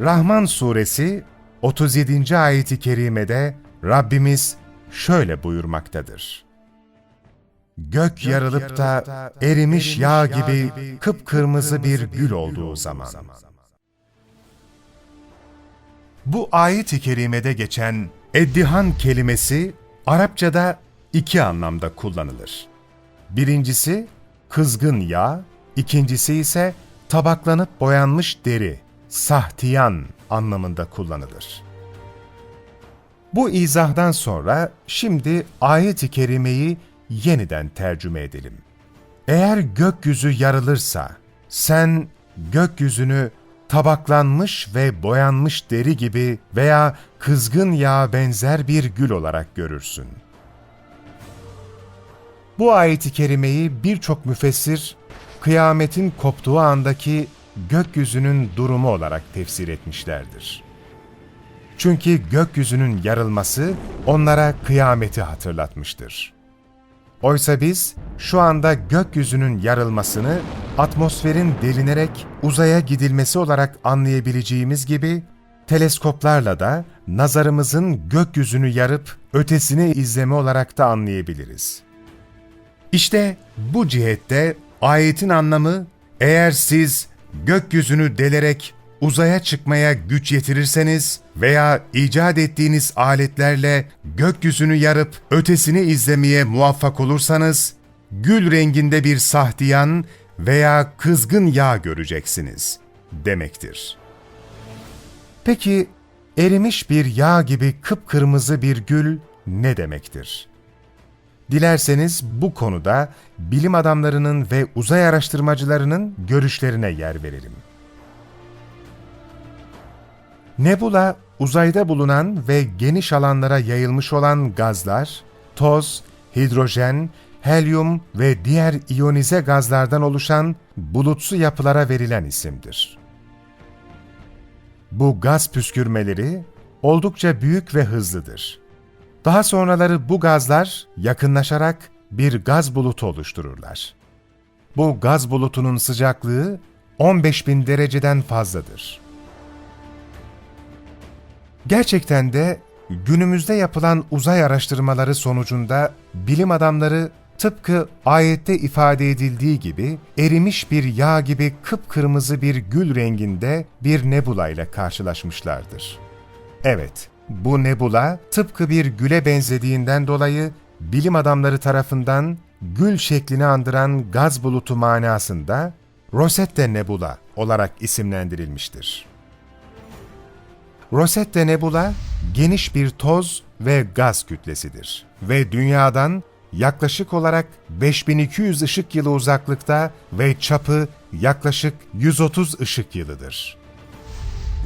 Rahman suresi 37. ayeti kerimede Rabbimiz şöyle buyurmaktadır. Gök yarılıp da erimiş yağ gibi kıpkırmızı bir gül olduğu zaman. Bu ayet-i kerimede geçen eddihan kelimesi Arapçada iki anlamda kullanılır. Birincisi kızgın yağ, ikincisi ise tabaklanıp boyanmış deri, sahtiyan anlamında kullanılır. Bu izahdan sonra şimdi ayet-i kerimeyi yeniden tercüme edelim. Eğer gökyüzü yarılırsa, sen gökyüzünü tabaklanmış ve boyanmış deri gibi veya kızgın yağa benzer bir gül olarak görürsün. Bu ayeti kerimeyi birçok müfessir, kıyametin koptuğu andaki gökyüzünün durumu olarak tefsir etmişlerdir. Çünkü gökyüzünün yarılması onlara kıyameti hatırlatmıştır. Oysa biz şu anda gökyüzünün yarılmasını atmosferin delinerek uzaya gidilmesi olarak anlayabileceğimiz gibi teleskoplarla da nazarımızın gökyüzünü yarıp ötesini izleme olarak da anlayabiliriz. İşte bu cihette ayetin anlamı eğer siz gökyüzünü delerek uzaya çıkmaya güç yetirirseniz veya icat ettiğiniz aletlerle gökyüzünü yarıp ötesini izlemeye muvaffak olursanız, gül renginde bir sahtiyan veya kızgın yağ göreceksiniz demektir. Peki erimiş bir yağ gibi kıpkırmızı bir gül ne demektir? Dilerseniz bu konuda bilim adamlarının ve uzay araştırmacılarının görüşlerine yer verelim. Nebula, uzayda bulunan ve geniş alanlara yayılmış olan gazlar, toz, hidrojen, helyum ve diğer iyonize gazlardan oluşan bulutsu yapılara verilen isimdir. Bu gaz püskürmeleri oldukça büyük ve hızlıdır. Daha sonraları bu gazlar yakınlaşarak bir gaz bulutu oluştururlar. Bu gaz bulutunun sıcaklığı 15.000 dereceden fazladır. Gerçekten de günümüzde yapılan uzay araştırmaları sonucunda bilim adamları tıpkı ayette ifade edildiği gibi erimiş bir yağ gibi kıpkırmızı bir gül renginde bir nebula ile karşılaşmışlardır. Evet, bu nebula tıpkı bir güle benzediğinden dolayı bilim adamları tarafından gül şeklini andıran gaz bulutu manasında Rosette Nebula olarak isimlendirilmiştir. Rosette Nebula geniş bir toz ve gaz kütlesidir ve dünyadan yaklaşık olarak 5200 ışık yılı uzaklıkta ve çapı yaklaşık 130 ışık yılıdır.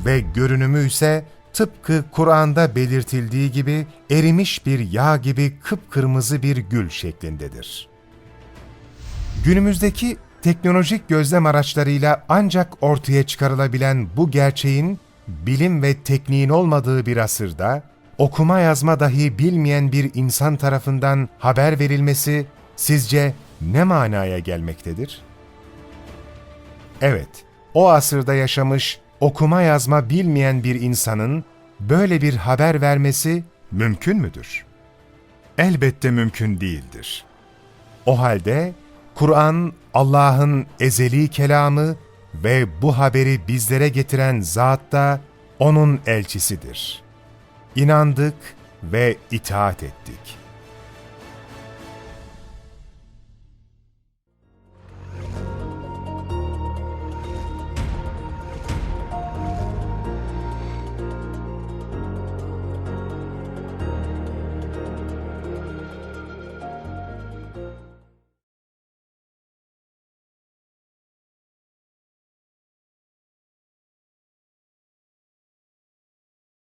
Ve görünümü ise tıpkı Kur'an'da belirtildiği gibi erimiş bir yağ gibi kıpkırmızı bir gül şeklindedir. Günümüzdeki teknolojik gözlem araçlarıyla ancak ortaya çıkarılabilen bu gerçeğin bilim ve tekniğin olmadığı bir asırda, okuma yazma dahi bilmeyen bir insan tarafından haber verilmesi sizce ne manaya gelmektedir? Evet, o asırda yaşamış, okuma yazma bilmeyen bir insanın böyle bir haber vermesi mümkün müdür? Elbette mümkün değildir. O halde Kur'an Allah'ın ezeli kelamı ve bu haberi bizlere getiren zat da O'nun elçisidir. İnandık ve itaat ettik.